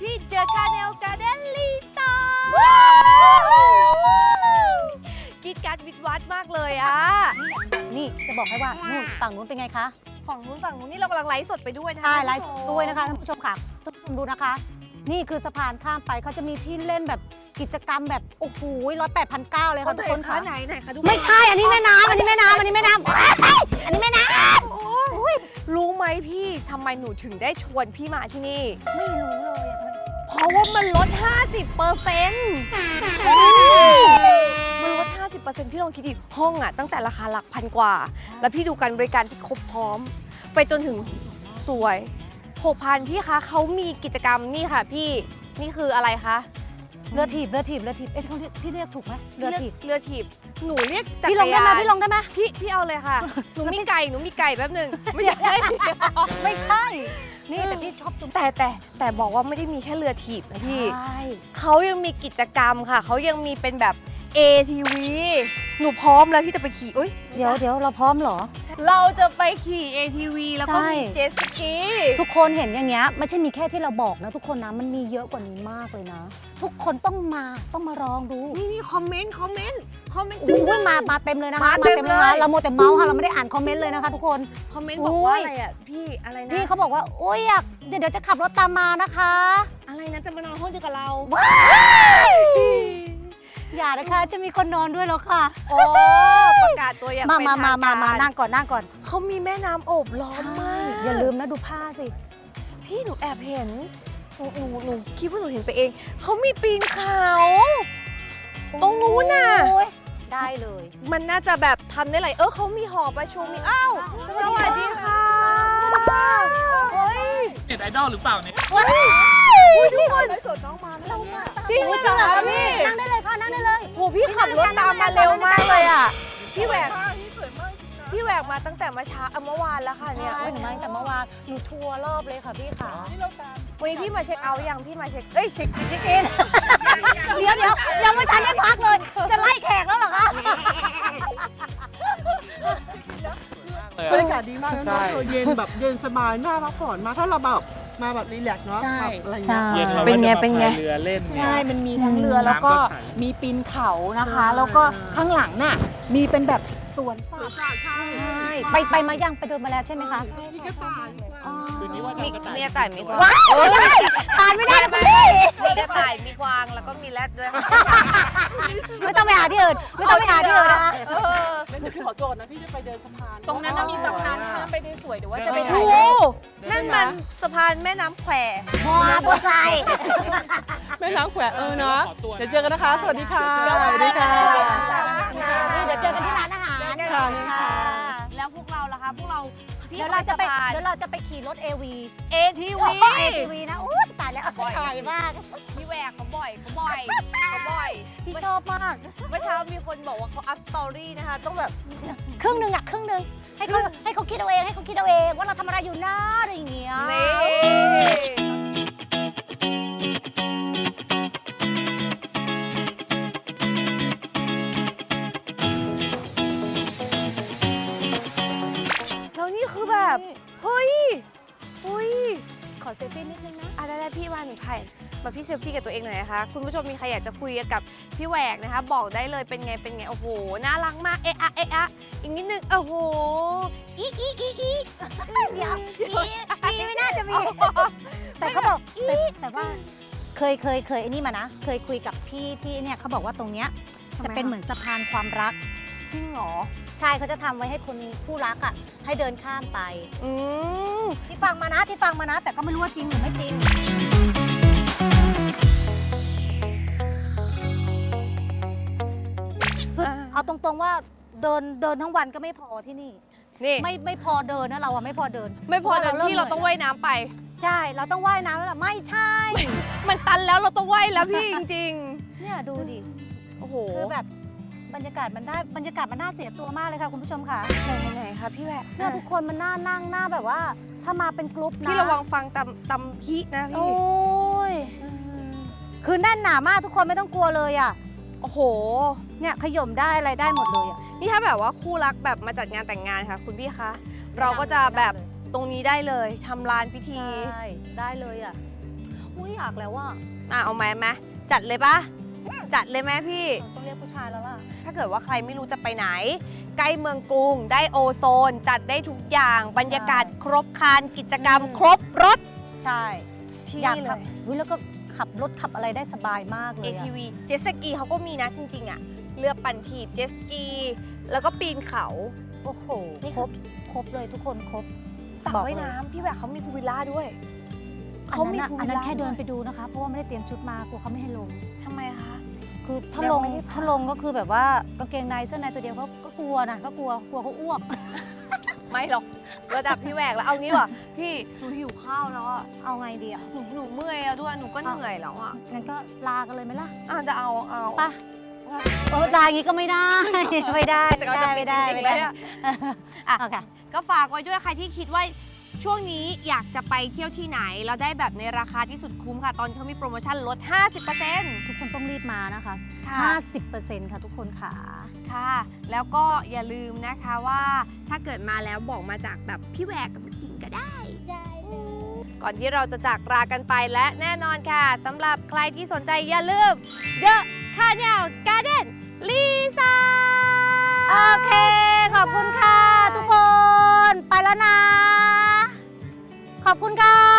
พี่แหวกก็อยู่ที่เจอคาเนลการ์เด้นรีสอร์ทกิดการดวิดวัดมากเลยอะนี่จะบอกให้ว่านู่นฝั่งนู้นเป็นไงคะ ฝั่งนู้นฝั่งนู้นนี่เรากำลังไลฟ์สดไปด้วยนะใช่ไลฟ์ท่านผู้ชมด้วยนะคะท่านผู้ชมค่ะท่านผู้ชมดูนะคะ นี่คือสะพานข้ามไปเขาจะมีที่เล่นแบบกิจกรรมแบบโอ้โหร้อยแปดพันเก้าเลยค่ะทุกคนค่ะไหนไหนคะทุกไม่ใช่อันนี้แม่น้ำอันนี้แม่น้ำอันนี้แม่น้ำว้ายอันนี้แม่น้ รู้ไหมพี่ทำไมหนูถึงได้ชวนพี่มาที่นี่ ไม่รู้เลยอะเพราะว่ามันลด 50เปอร์เซ็นต์มันลด 50เปอร์เซ็นต์พี่ลองคิดดิห้องอะตั้งแต่ราคาหลักพันกว่า แล้วพี่ดูการบริการที่ครบพร้อม ไปจนถึงสวย 6,000 พี่คะเขามีกิจกรรมนี่ค่ะพี่ นี่คืออะไรคะ เรือถีบเรือถีบเรือถีบเอ๊ะเขาเรียกพี่เรียกถูกไหมเรือถีบเรือถีบ หนูเรียกจักพี่ลรงได้ยาไหมนพี่ลงได้ไหมพี่พี่เอาเลยค่ะ หนูมีไก่ หนูมีไก่แป๊บหนึ่งไม่ใช่ ไม่ใช่ นี่แต่พี่ชอบซุ้มแต่แต่แต่บอกว่าไม่ได้มีแค่เรือถีบนะพี่ ใช่เขายังมีกิจกรรมค่ะ เขายังมีเป็นแบบ ATV หนูพร้อมแล้วที่จะไปขี่เอ้ย เดี๋ยวเดี๋ยวเราพร้อมเหรอ เราจะไปขี่ ATV แล้วก็ใช่ มีเจ็ตสกี ทุกคนเห็นอย่างเงี้ยไม่ใช่มีแค่ที่เราบอกนะ ทุกคนนะมันมีเยอะกว่านี้มากเลยนะ ทุกคนต้องมาต้องมาลองดูนี่นี่คอมเมนต์คอมเมนต์คอมเมนต์อุ้ยมามาเต็มเลยนะคะมาเต็มเลยเลยนะเราโมวแต่เมาส์ค่ะเราไม่ได้อ่านคอมเมนต์เลยนะคะ ทุกคน คอมเมนต์บอกว่าอุ๊ย อะไรอะพี่อะไรนะพี่เขาบอกว่าโอ้ยอยากเดี๋ยวเดี๋ยวจะขับรถตามมานะคะอะไรนะจะมานอนห้องเดียวกับเราอย่านะคะจะมีคนนอนด้วยแล้วค่ะโอ้ประกาศตัวอย่างมาเป็นมามาทางมาการมานั่งก่อนนั่งก่อนเขามีแม่น้ำโอบล้อมมากอย่าลืมนะดูผ้าสิพี่หนูแอบเห็น หนูหนูหนูคิดว่าหนูเห็นไปเอง เขามีปีนเขา ตรงนู้นน่ะ โอ้ยได้เลยมันน่าจะแบบทำได้หลายเออเขามีหอประชุมมีอ้าวสวัสดีค่ะเฮ้ยเน็ตไอดอลหรือเปล่าเนี่ยอุ๊ยทุกคนจริงโอ้ยจังเหรอเหรอพี่นั่งได้เลยค่ะนั่งได้เลย โหพี่ขับรถตามมาเร็วมากเลยอะพี่แหวก พี่แหวกมาตั้งแต่เมื่อเช้าเอ่อเมื่อวานแล้วค่ะเนี่ยใช่หนูมาตั้งแต่เมื่อวานหนูทัวร์รอบเลยค่ะพี่ค่ะวันนี้พี่มาเช็คเอาท์ยังพี่มาเช็คเอ้ยเช็คเช็คเอ็นเดี๋ยวเดี๋ยวยังไม่ทันได้พักเลย จะไล่แขกแล้วเหรอคะบรรยากาศดีมากนะใช่เนอะเออเย็นแบบเย็นสบายน่าพักผ่อนมากถ้าเราแบบมาแบบรีแลกซ์เนาะใช่ แบบอะไรเงี้ย เย็นเราเป็นไงก็จะมาเป็นไง พายเรือเล่นเนี่ย ใช่ มันมีทั้งเรือแล้วก็น้ำก็ใส มีปีนเขานะคะ แล้วก็ข้างหลังน่ะมีเป็นแบบ สวนสัตว์ใช่ใช่ไปไปมายังไปเดินมาแล้วใช่ไหมคะมีกระต่ายอ๋อคืนนี้ว่ามีจะกระต่ายมีกระต่ายมีกวางว้ายทานไม่ได้นะพี่มีกระต่ายมีกวางแล้วก็มีแรดด้วยค่ะไม่ต้องไปหาที่อื่นไม่ต้องไปหาที่อื่นนะคะเออเป็นพี่ขอโจทย์นะพี่จะไปเดินสะพานตรงนั้นน่ะมีสะพานข้ามไปได้สวยหรือว่าจะไปโอ้ถ่ายโหรูปนั่นมันสะพานแม่น้ำแควมอโบไซแม่น้ำแขวะเออเนาะขอตัวนะเดี๋ยวเจอกันนะคะ สวัสดีค่ะสสวัวัสสดีดีค่ะค่ะนี่เดี๋ยวเจอกันที่ร้านอาหาร ค่ะค่ะ แล้วพวกเราล่ะคะ พวกเราเดี๋ยวเราจะไปเดี๋ยวเราจะไปขี่รถ AV เอทีโอ้วีโห ATV นะอู้ตายแล้วถ่ายมากพี่แหวกเขาบ่อยเขาบ่อยเขาบ่อย พี่ชอบมาก เมื่อเช้ามีคนบอกว่าเขาอัพสตอรี่นะคะ ต้องแบบ ครึ่งหนึ่งอะครึ่งหนึ่งให้เขาให้เขาคิดเอาเองให้เขาคิดเอาเองว่าเราทำอะไรอยู่นะอะไรอย่างเงี้ย นี่ ขอเซลฟี่นิดนึงนะอะได้ได้พี่มาหนูถ่ายมาพี่เซลฟี่กับตัวเองหน่อยนะคะ คุณผู้ชมมีใครอยากจะคุยกับพี่แหวกนะคะ บอกได้เลยเป็นไงเป็นไง โอ้โห น่ารักมาก เอะอะเอะอะอีกนิดนึง โอ้โห อีอีอีอีเดี๋ยวอีอีไม่น่าจะมี แต่เขาบอกแต่แต่ว่าเคยเคยเคยไอ้นี่มานะ เคยคุยกับพี่ที่เนี่ยเขาบอกว่าตรงเนี้ยทำไมจะเป็นคะเหมือนสะพานความรัก จริงเหรอใช่เขาจะทำไว้ให้คนคู่รักอะให้เดินข้ามไป อืมที่ฟังมานะที่ฟังมานะ แต่ก็ไม่รู้ว่าจริงหรือไม่จริงเอาตรงๆว่าเดินเดินทั้งวันก็ไม่พอที่นี่ นี่ไม่ไม่พอเดินนะเราอะไม่พอเดิน ไม่พอเดินพะว่พี่เราต้องว่ายน้ำไป ใช่ เราต้องว่ายน้ำแล้วล่ะ ไม่ใช่ มันตันแล้วเราต้องว่ายแล้วพี่จริง เนี่ยดูดิ ๆ โอ้โห คือแบบ บรรยากาศมันได้บรรยากาศมันน่าเสียตัวมากเลยค่ะคุณผู้ชมค่ะไหนไหนๆคะพี่แหวกเนี่ยทุกคนมันน่านั่งหน้าแบบว่า ถ้ามาเป็นกรุ๊ปนะพี่ระวังฟังตำตำพี่นะโอ้พี่ยคือแน่นหนามากทุกคนไม่ต้องกลัวเลยอะโอ้โห เนี่ยขย่มได้อะไรได้หมดเลยอะนี่ถ้าแบบว่าคู่รักแบบมาจัดงานแต่งงานค่ะ คุณพี่คะเราก็จะแบบตรงนี้ได้เลยทำลานพิธีใช่ได้เลยอะอยากแล้วว่าอะเอาไหมไหมจัดเลยปะ จัดเลยไหมพี่ ต้องเรียกผู้ชายแล้วล่ะ ถ้าเกิดว่าใครไม่รู้จะไปไหน ใกล้เมืองกรุง ได้โอโซน จัดได้ทุกอย่าง บรรยากาศครบครันกิจกรรมอืมครบรถ ใช่ที่อยากนี่เลขับย อุ๊ยแล้วก็ขับรถขับอะไรได้สบายมากเลยอะ ATV เจ็ตสกีเขาก็มีนะจริง ๆอะเรือปั่นถีบเจ็ตสกี แล้วก็ปีนเขาโอ้โห นี่คคืรอบ ครบเลยทุกคนครบสระบอกว่ายเลยน้ำพี่แหวกเขามีพูลวิลล่าด้วยอั เขานมีนั้นอะพูลอันวิลนั้นล่าแค่เดินวยไปดูนะคะ เพราะว่าไม่ได้เตรียมชุดมากลัวเขาไม่ให้ลงทำไมคะ คือถ้ายังลงไม่ได้พาถ้าลงก็คือแบบว่ากางเกงในเสื้อในตัวเดียวเขาก็กลัวนะก็กลัวกลัวเขาอ้วก ไม่หรอกระดับพี่แหวกแล้วเอางี้ว่ะ พี่หนูหิวข้าวแล้วอะเอาไงดีอะหนูหนูเมื่อยแล้วด้วยหนูก็เหนื่อยแล้วอะงั้นก็ลากันเลยไหมล่ะอะจะเอาเอาไปเออลาอย่างงี้ก็ไม่ได้ ไม่ได้แต่ไม่เราได้จะไม่ได้ปิดจริงๆไม่ได้เลยอะอะโอเคก็ฝากไว้ด้วยใครที่คิดว่า ช่วงนี้อยากจะไปเที่ยวที่ไหนแล้วได้แบบในราคาที่สุดคุ้มค่ะ ตอนเขามีโปรโมชั่นลด 50%ทุกคนต้องรีบมานะคะคะ50%ค่ะทุกคนค่ะ ค่ะ แล้วก็อย่าลืมนะคะว่าถ้าเกิดมาแล้วบอกมาจากแบบพี่แหวกกับพิงก็ได้ ก่อนที่เราจะจากลากันไปและแน่นอนค่ะสำหรับใครที่สนใจอย่าลืม The ะคาเนลการ์เด้นลีซ่โอเค ขอบคุณค่ะทุกคน ไปแล้วนะ ขอบคุณค่ะ